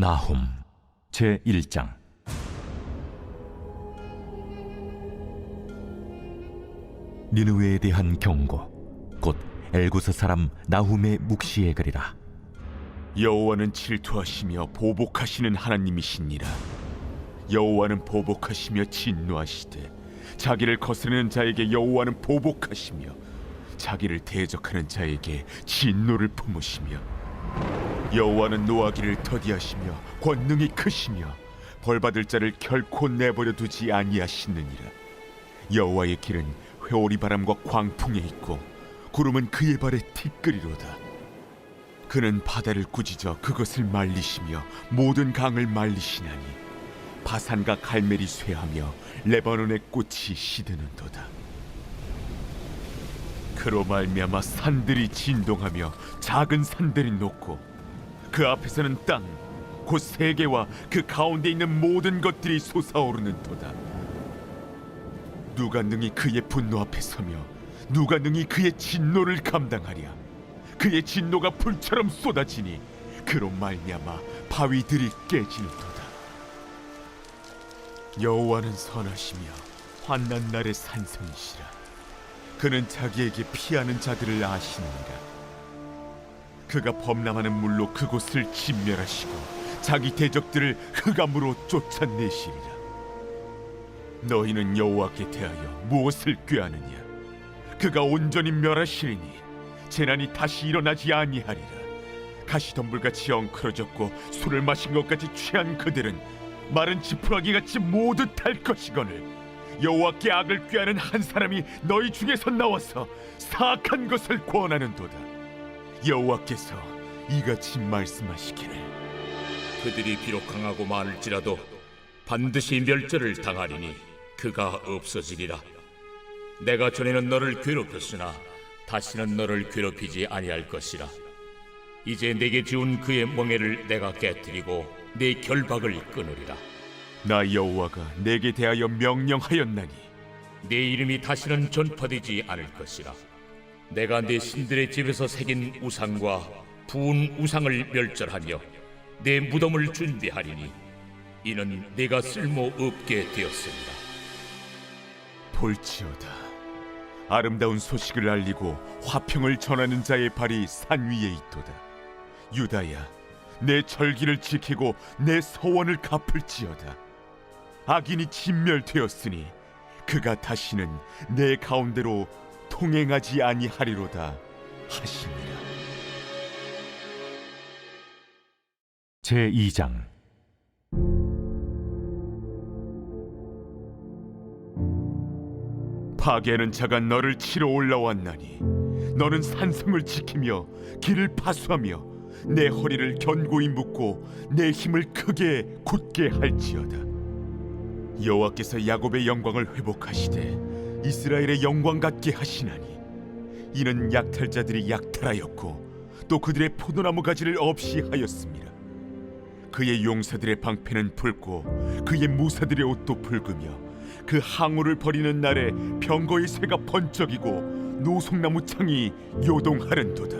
나훔 제 1장. 니느웨에 대한 경고 곧 엘구스 사람 나훔의 묵시의 글이라. 여호와는 질투하시며 보복하시는 하나님이시니라. 여호와는 보복하시며 진노하시되 자기를 거스르는 자에게 여호와는 보복하시며 자기를 대적하는 자에게 진노를 품으시며 여호와는 노하기를 더디하시며 권능이 크시며 벌받을 자를 결코 내버려 두지 아니하시느니라 여호와의 길은 회오리 바람과 광풍에 있고 구름은 그의 발에 티끌이로다 그는 바다를 꾸짖어 그것을 말리시며 모든 강을 말리시나니 바산과 갈멜이 쇠하며 레바논의 꽃이 시드는도다. 그로 말미암아 산들이 진동하며 작은 산들이 녹고 그 앞에서는 땅 곧 세계와 그 가운데 있는 모든 것들이 솟아오르는도다. 누가 능히 그의 분노 앞에 서며 누가 능히 그의 진노를 감당하랴? 그의 진노가 불처럼 쏟아지니 그로 말미암아 바위들이 깨지는도다. 여호와는 선하시며 환난 날의 산성이시라. 그는 자기에게 피하는 자들을 아시느니라 그가 범람하는 물로 그곳을 진멸하시고 자기 대적들을 흑암으로 쫓아내시리라. 너희는 여호와께 대하여 무엇을 꾀하느냐? 그가 온전히 멸하시리니 재난이 다시 일어나지 아니하리라. 가시덤불같이 엉클어졌고 술을 마신 것 같이 취한 그들은 마른 지푸라기 같이 모두 탈 것이거늘 여호와께 악을 꾀하는 한 사람이 너희 중에서 나와서 사악한 것을 권하는도다 여호와께서 이같이 말씀하시기를 그들이 비록 강하고 많을지라도 반드시 멸절을 당하리니 그가 없어지리라. 내가 전에는 너를 괴롭혔으나 다시는 너를 괴롭히지 아니할 것이라. 이제 내게 지운 그의 멍에를 내가 깨뜨리고 내 결박을 끊으리라. 나 여호와가 내게 대하여 명령하였나니 내 이름이 다시는 전파되지 않을 것이라. 내가 내 신들의 집에서 새긴 우상과 부은 우상을 멸절하며 내 무덤을 준비하리니 이는 내가 쓸모 없게 되었습니다. 볼지어다. 아름다운 소식을 알리고 화평을 전하는 자의 발이 산 위에 있도다. 유다야 내 절기를 지키고 내 서원을 갚을지어다. 악인이 진멸되었으니 그가 다시는 내 가운데로 통행하지 아니하리로다 하시니라 제 2장. 파괴하는 자가 너를 치러 올라왔나니 너는 산성을 지키며 길을 파수하며 내 허리를 견고히 묶고 내 힘을 크게 굳게 할지어다. 여호와께서 야곱의 영광을 회복하시되 이스라엘의 영광 같게 하시나니 이는 약탈자들이 약탈하였고 또 그들의 포도나무 가지를 없이 하였습니다 그의 용사들의 방패는 붉고 그의 무사들의 옷도 붉으며 그 항우를 버리는 날에 병거의 새가 번쩍이고 노송나무 창이 요동하는도다.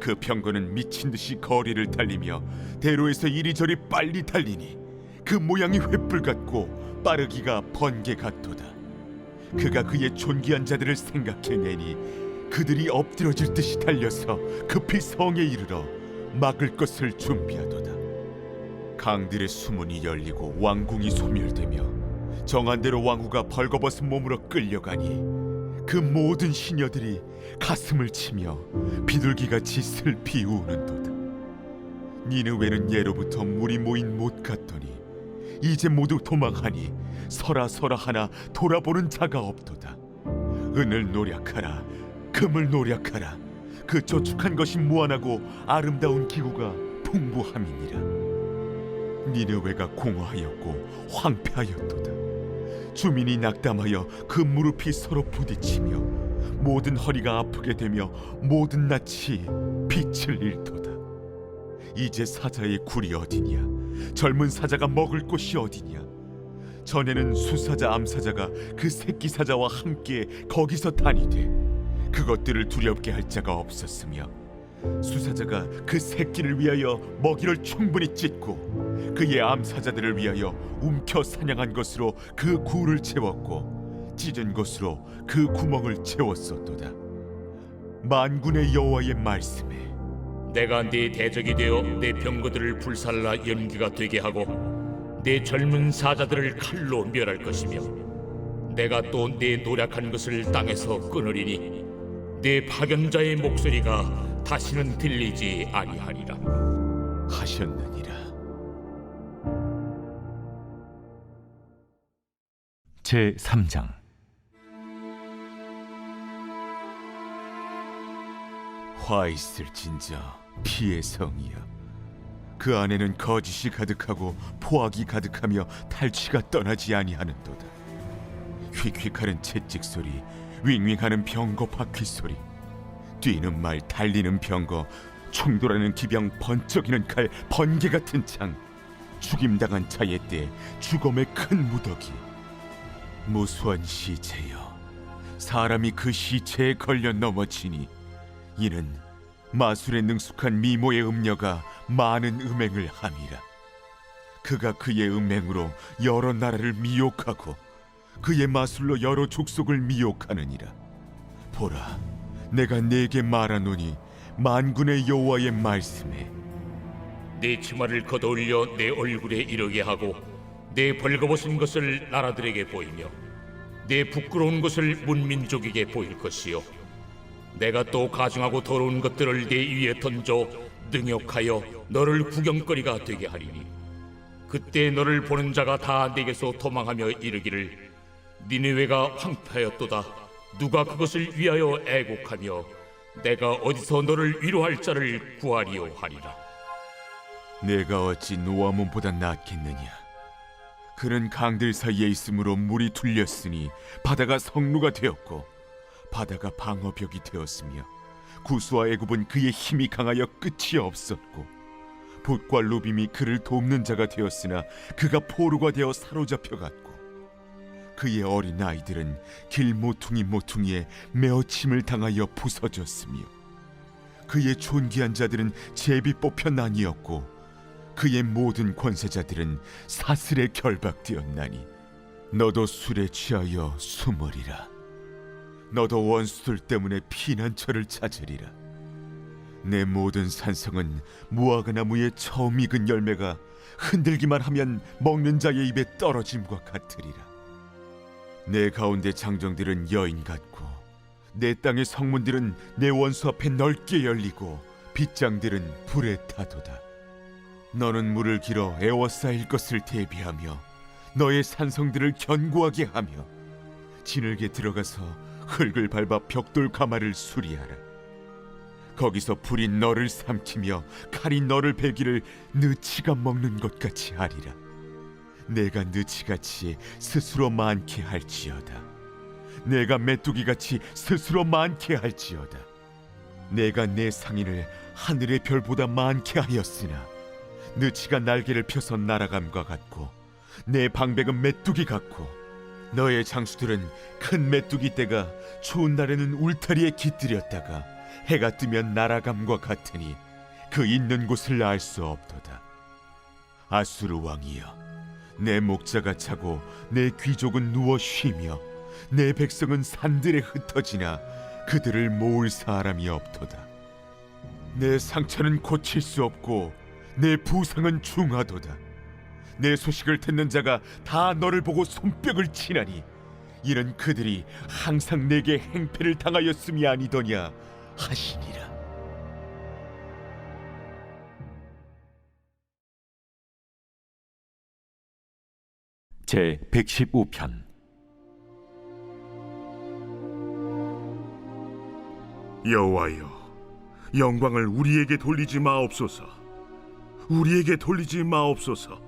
그 병거는 미친 듯이 거리를 달리며 대로에서 이리저리 빨리 달리니 그 모양이 횃불 같고 빠르기가 번개 같도다. 그가 그의 존귀한 자들을 생각해내니 그들이 엎드러질 듯이 달려서 급히 성에 이르러 막을 것을 준비하도다. 강들의 수문이 열리고 왕궁이 소멸되며 정한 대로 왕후가 벌거벗은 몸으로 끌려가니 그 모든 시녀들이 가슴을 치며 비둘기같이 슬피 우는도다 니느웨는 예로부터 물이 모인 못 같더니 이제 모두 도망하니 서라 서라 하나 돌아보는 자가 없도다 은을 노력하라 금을 노력하라 그 저축한 것이 무한하고 아름다운 기구가 풍부함이니라 니느웨가 공허하였고 황폐하였도다. 주민이 낙담하여 그 무릎이 서로 부딪히며 모든 허리가 아프게 되며 모든 낯이 빛을 잃도다. 이제 사자의 굴이 어디냐? 젊은 사자가 먹을 곳이 어디냐? 전에는 수사자 암사자가 그 새끼 사자와 함께 거기서 다니되 그것들을 두렵게 할 자가 없었으며 수사자가 그 새끼를 위하여 먹이를 충분히 찢고 그의 암사자들을 위하여 움켜 사냥한 것으로 그 구를 채웠고 찢은 것으로 그 구멍을 채웠었도다 만군의 여호와의 말씀에 내가 네 대적이 되어 내 병거들을 불살라 연기가 되게 하고 내 젊은 사자들을 칼로 멸할 것이며 내가 또 내 노력한 것을 땅에서 끊으리니 내 파견자의 목소리가 다시는 들리지 아니하리라. 하셨느니라. 제 3장 화 있을 진저 피의 성이여. 그 안에는 거짓이 가득하고 포악이 가득하며 탈취가 떠나지 아니하는도다. 휙휙하는 채찍 소리 윙윙하는 병거 바퀴 소리 뛰는 말 달리는 병거 충돌하는 기병 번쩍이는 칼 번개 같은 창 죽임당한 자의 때 죽음의 큰 무더기. 무수한 시체여 사람이 그 시체에 걸려 넘어지니 이는 마술에 능숙한 미모의 음녀가 많은 음행을 함이라. 그가 그의 음행으로 여러 나라를 미혹하고 그의 마술로 여러 족속을 미혹하느니라. 보라, 내가 네게 말하노니 만군의 여호와의 말씀에 내 치마를 걷어올려 내 얼굴에 이르게 하고 내 벌거벗은 것을 나라들에게 보이며 내 부끄러운 것을 문민족에게 보일 것이요 내가 또 가증하고 더러운 것들을 내 위에 던져 능욕하여 너를 구경거리가 되게 하리니 그때 너를 보는 자가 다 내게서 도망하며 이르기를 니느웨가 황폐하였도다 누가 그것을 위하여 애곡하며 내가 어디서 너를 위로할 자를 구하리요 하리라 내가 어찌 노아몬보다 낫겠느냐? 그는 강들 사이에 있으므로 물이 둘렸으니 바다가 성루가 되었고 바다가 방어벽이 되었으며 구수와 애굽은 그의 힘이 강하여 끝이 없었고 봇과 루빔이 그를 돕는 자가 되었으나 그가 포로가 되어 사로잡혀 갔고 그의 어린 아이들은 길 모퉁이 모퉁이에 메어침을 당하여 부서졌으며 그의 존귀한 자들은 제비 뽑혀 나뉘었고 그의 모든 권세자들은 사슬에 결박되었나니 너도 술에 취하여 숨으리라 너도 원수들 때문에 피난처를 찾으리라 내 모든 산성은 무화과 나무의 처음 익은 열매가 흔들기만 하면 먹는 자의 입에 떨어짐과 같으리라 내 가운데 장정들은 여인 같고 내 땅의 성문들은 내 원수 앞에 넓게 열리고 빗장들은 불에 타도다. 너는 물을 길어 에워싸일 것을 대비하며 너의 산성들을 견고하게 하며 진흙에 들어가서 흙을 밟아 벽돌 가마를 수리하라. 거기서 불이 너를 삼키며 칼이 너를 베기를 느치가 먹는 것 같이 하리라. 내가 느치같이 스스로 많게 할지어다. 내가 메뚜기같이 스스로 많게 할지어다. 내가 내 상인을 하늘의 별보다 많게 하였으나 느치가 날개를 펴서 날아감과 같고 내 방백은 메뚜기 같고 너의 장수들은 큰 메뚜기 떼가 추운 날에는 울타리에 깃들였다가 해가 뜨면 날아감과 같으니 그 있는 곳을 알 수 없도다. 아수르 왕이여 내 목자가 차고 내 귀족은 누워 쉬며 내 백성은 산들에 흩어지나 그들을 모을 사람이 없도다. 내 상처는 고칠 수 없고 내 부상은 중하도다. 내 소식을 듣는 자가 다 너를 보고 손뼉을 치나니 이는 그들이 항상 내게 행패를 당하였음이 아니더냐 하시니라. 제 115편. 여호와여 영광을 우리에게 돌리지 마옵소서. 우리에게 돌리지 마옵소서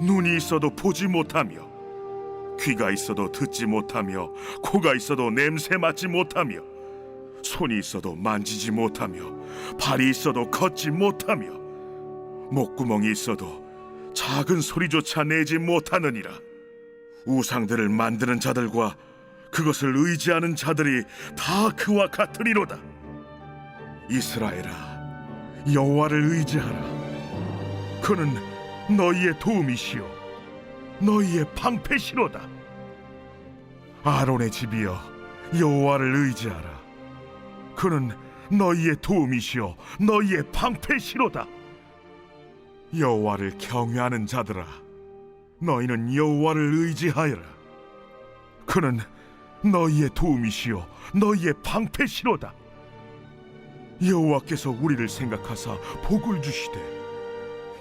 눈이 있어도 보지 못하며 귀가 있어도 듣지 못하며 코가 있어도 냄새 맡지 못하며 손이 있어도 만지지 못하며 발이 있어도 걷지 못하며 목구멍이 있어도 작은 소리조차 내지 못하느니라. 우상들을 만드는 자들과 그것을 의지하는 자들이 다 그와 같으리로다. 이스라엘아 여호와를 의지하라. 그는 너희의 도움이시요 너희의 방패시로다. 아론의 집이여 여호와를 의지하라. 그는 너희의 도움이시요 너희의 방패시로다. 여호와를 경외하는 자들아 너희는 여호와를 의지하여라. 그는 너희의 도움이시요 너희의 방패시로다. 여호와께서 우리를 생각하사 복을 주시되